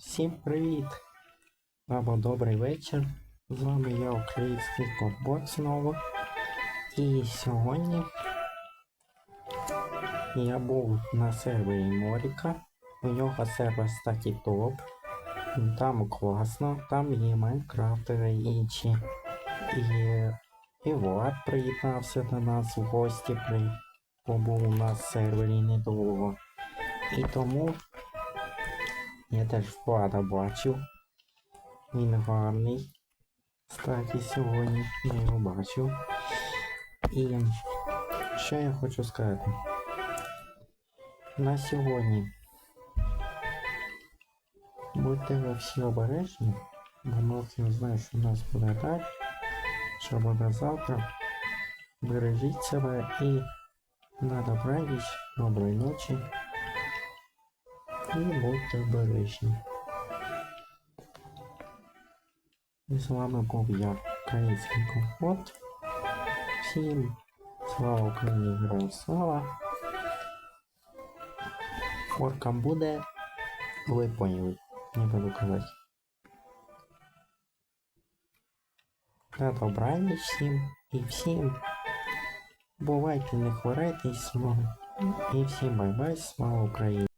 Всім привіт! Або добрий вечір. З вами я, український Котбот знову. І сьогодні я був на сервері Моріка. У нього сервер статі топ. Там класно, там є майнкрафтери інші. І, і Влад приєднався до нас в гості, при побув у нас сервері недовго. І тому я теж Влада бачив. Він гарний. Кстати, сьогодні я його бачив. І що я хочу сказати? На сьогодні будьте ви всі обережні, бо Мелк не знає, що в нас буде далі, що буде завтра. Бережіть себе і на добраніч, доброї ночі. І будьте обережні. І з вами був я, український комфорт. Всім слава Україні, героям слава. Форкам буде, ви поняли, не буду казати. На добраніч всім і всім. Бувайте, не хворайте і слава. І всім бай-бай, слава Україні.